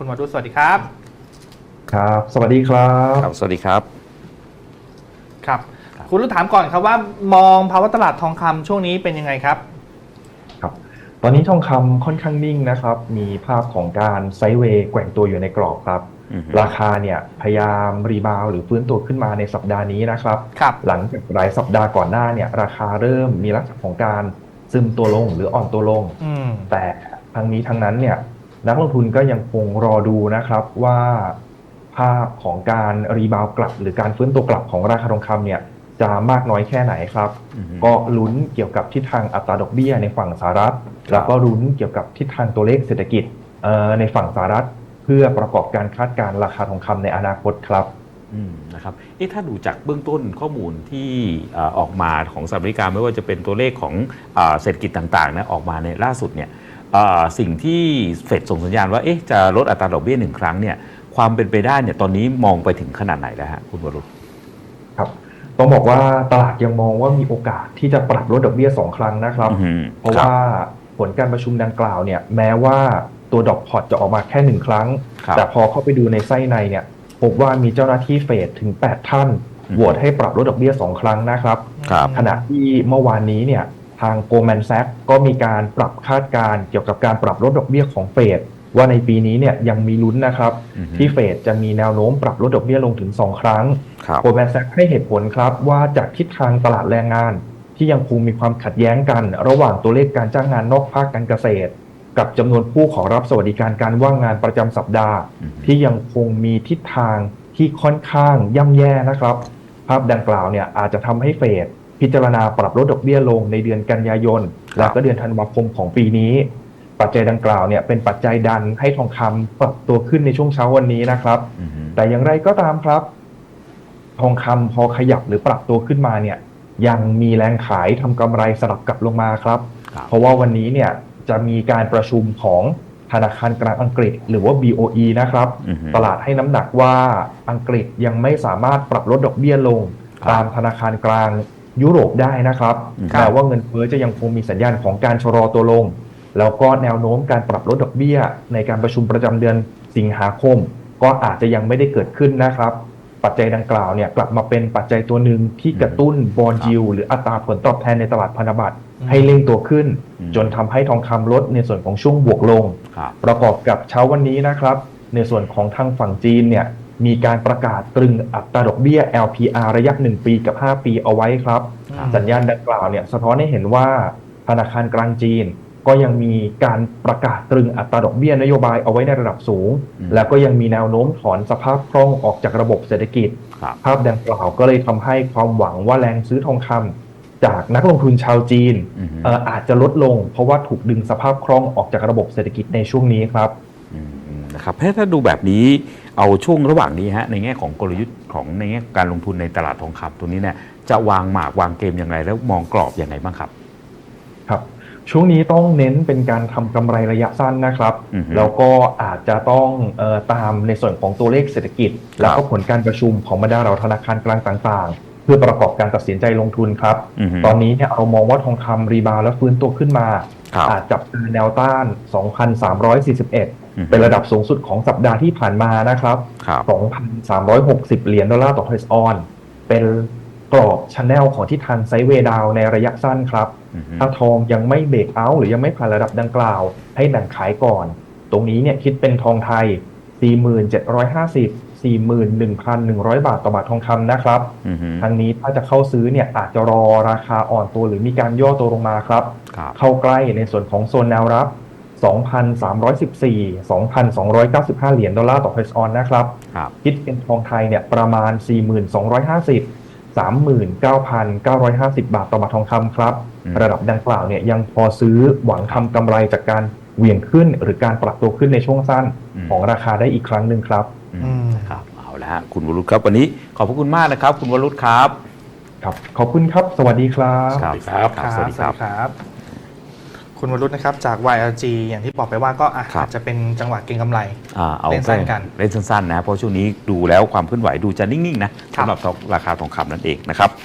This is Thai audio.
คุณหมอดูสวัสดีครับ ครับ สวัสดีครับครับ สวัสดีครับ ครับครับคุณรู้ถามก่อนครับว่ามองภาวะตลาดทองคำช่วงนี้เป็นยังไงครับ ครับ ตอนนี้ทองคำค่อนข้างนิ่งนะครับ มีภาพของการไซด์เวย์แกว่งตัวอยู่ในกรอบครับอือฮึราคาเนี่ยพยายามรีบาวด์หรือฟื้นตัวขึ้นมาในสัปดาห์นี้นะครับครับ หลังจากหลายสัปดาห์ก่อนหน้าเนี่ย ราคาเริ่มมีลักษณะของการซึมตัวลงหรืออ่อนตัวลงอืมแต่ทั้งนี้ทั้งนั้นเนี่ย นักลงทุนก็ยังคงรอดูนะครับว่าภาพของการรีบาวด์กลับ หรือการฟื้นตัวกลับของราคาทองคำเนี่ยจะมากน้อยแค่ไหนครับอือฮึก็ลุ้นเกี่ยวกับทิศทางอัตราดอกเบี้ยในฝั่งสหรัฐ แล้วก็ลุ้นเกี่ยวกับทิศทางตัวเลขเศรษฐกิจเอ่อในฝั่งสหรัฐ เพื่อประกอบการคาดการณ์ราคาทองคำในอนาคตครับอืมนะครับเอ๊ะถ้าดูจากเบื้องต้นข้อมูลที่เอ่อออกมาของสหรัฐอเมริกาไม่ว่าจะเป็นตัวเลขของเออเศรษฐกิจต่างๆนะออกมาในล่าสุดเนี่ยเอ่อ สิ่งที่เฟดส่งสัญญาณว่าเอ๊ะจะลดอัตราดอกเบี้ยหนึ่งครั้งเนี่ยความเป็นไปได้เนี่ยตอนนี้มองไปถึงขนาดไหนแล้วฮะคุณวรุษครับต้องบอกว่าตลาดยังมองว่ามีโอกาสที่จะปรับลดดอกเบี้ยสองครั้งนะครับอือฮึเพราะคบว่าผลการประชุมดังกล่าวเนี่ยแม้ว่าตัวดอกพอตจะออกมาแค่หนึ่งครั้งครับแต่พอเข้าไปดูในไส้ในเนี่ยพบว่ามีเจ้าหน้าที่เฟดถึง 8 ท่านอืมโหวตให้ปรับลดดอกเบี้ย2ครั้งนะครับครับ ขณะที่เมื่อวานนี้เนี่ย ทาง Goldman Sachs ก็มีการปรับคาดการณ์เกี่ยวกับการปรับลดดอกเบี้ยของเฟดว่าในปีนี้เนี่ยยังมีลุ้นนะครับอือฮึที่เฟดจะมีแนวโน้มปรับลดดอกเบี้ยลงถึง 2 ครั้งครับโกลแมนแซกให้เหตุผลครับ ว่าจากทิศทางตลาดแรงงาน ที่ยังคงมีความขัดแย้งกัน ระหว่างตัวเลขการจ้างงานนอกภาคการเกษตร กับจำนวนผู้ขอรับสวัสดิการการว่างงานประจำสัปดาห์อือฮึที่ยังคงมีทิศทางที่ค่อนข้างย่ำแย่นะครับ ภาพดังกล่าวเนี่ยอาจจะทำให้เฟด พิจารณาปรับลดดอกเบี้ยลงในเดือนกันยายน และก็เดือนธันวาคมของปีนี้ ปัจจัยดังกล่าวเนี่ยเป็นปัจจัยดันให้ทองคำปรับตัวขึ้นในช่วงเช้าวันนี้นะครับอือฮึแต่อย่างไรก็ตามครับ ทองคำพอขยับหรือปรับตัวขึ้นมาเนี่ย ยังมีแรงขายทำกำไรสลับกลับลงมาครับครับ เพราะว่าวันนี้เนี่ยจะมีการประชุมของธนาคารกลางอังกฤษหรือว่า BOE นะครับอือฮึตลาดให้น้ำหนักว่าอังกฤษยังไม่สามารถปรับลดดอกเบี้ยลงครับตามธนาคารกลาง ยุโรปได้นะครับอืมแต่ว่าเงินเฟ้อจะยังคงมีสัญญาณของการชะลอตัวลง แล้วก็แนวโน้มการปรับลดดอกเบี้ย ในการประชุมประจำเดือนสิงหาคม ก็อาจจะยังไม่ได้เกิดขึ้นนะครับ ปัจจัยดังกล่าวเนี่ยกลับมาเป็นปัจจัยตัวหนึ่งที่กระตุ้นบอลยิวหรืออัตราผลตอบแทนในตลาดพันธบัตรอืมให้เร่งตัวขึ้น อืม จนทำให้ทองคำลดในส่วนของช่วงบวกลง ครับ ประกอบกับเช้าวันนี้นะครับ ในส่วนของทางฝั่งจีนเนี่ย มีการประกาศตรึงอัตราดอกเบี้ย LPR ระยะ 1 ปีกับ 5 ปีเอาไว้ครับครับ สัญญาณดังกล่าวเนี่ยสะท้อนให้เห็นว่าธนาคารกลางจีน ก็ยังมีการประกาศตรึงอัตราดอกเบี้ยนโยบายเอาไว้ในระดับสูงอืมแล้วก็ยังมีแนวโน้มถอนสภาพคล่องออกจากระบบเศรษฐกิจครับภาพดังกล่าวก็เลยทำให้ความหวังว่าแรงซื้อทองคำจากนักลงทุนชาวจีนอือฮึเอ่ออาจจะลดลง เพราะว่าถูกดึงสภาพคล่องออกจากระบบเศรษฐกิจในช่วงนี้ครับอืมอืมนะครับถ้าถ้าดูแบบนี้ เอาช่วงระหว่างนี้ฮะในแง่ของกลยุทธ์ของในแง่การลงทุนในตลาดทองคำตัวนี้เนี่ยจะวางหมากวางเกมยังไงแล้วมองกรอบยังไงบ้างครับ ครับ ช่วงนี้ต้องเน้นเป็นการทำกำไรระยะสั้นนะครับอือฮึแล้วก็อาจจะต้องเออตามในส่วนของตัวเลขเศรษฐกิจ แล้วก็ผลการประชุมของบรรดาเราธนาคารกลางต่างๆ เพื่อประกอบการตัดสินใจลงทุนครับอือฮึตอนนี้เนี่ยเรามองว่าทองคำรีบาวด์และฟื้นตัวขึ้นมาครับอาจจับแนวต้าน 2,341อือฮึ เป็นระดับสูงสุดของสัปดาห์ที่ผ่านมานะครับครับ2,360 เหรียญดอลลาร์ต่อเทรสออน เป็นกรอบช n แนลของที่ทางไซด์เวย์ดาวในระยะสั้นครับอือฮึถ้าทองยังไม่เบรกเอาท์หรือยังไม่ผ่านระดับดังกล่าว ให้แบ่งขายก่อน ตรงนี้เนี่ยคิดเป็นทองไทย 4750 41,100 บาทต่อบาททองคำนะครับอือฮึทางนี้ถ้าจะเข้าซื้อเนี่ยอาจจะรอราคาอ่อนตัวหรือมีการย่อตัวลงมาครับครับเข้าใกล้ในส่วนของโซนแนวรับ 2,314 2,295 เหรียญดอลลาร์ต่อเทรสออนนะครับครับคิดเป็นทองไทยเนี่ยประมาณ 4,250 39,950 บาทต่อบาททองคำครับอืมระดับดังกล่าวเนี่ยยังพอซื้อหวังทำกำไรจากการเหวี่ยงขึ้น หรือการปรับตัวขึ้นในช่วงสั้นของราคาได้อีกครั้งหนึ่งครับอือืมมครับเอาละฮะคุณวรุษครับวันนี้ขอบพระคุณมากนะครับ คุณวรุษครับ ครับ ขอบคุณครับ สวัสดีครับครับครับ สวัสดีครับ ครับคุณวรุษนะครับจาก YLG อย่างที่บอกไปว่าก็อะครับอาจจะเป็นจังหวะเก็งกำไร อ่าเอาเล่นสั้นกันเล่นสั้นๆนะเพราะช่วงนี้ดูแล้วความเคลื่อนไหวดูจะนิ่งๆนะครับสำหรับราคาทองคำนั่นเองนะครับ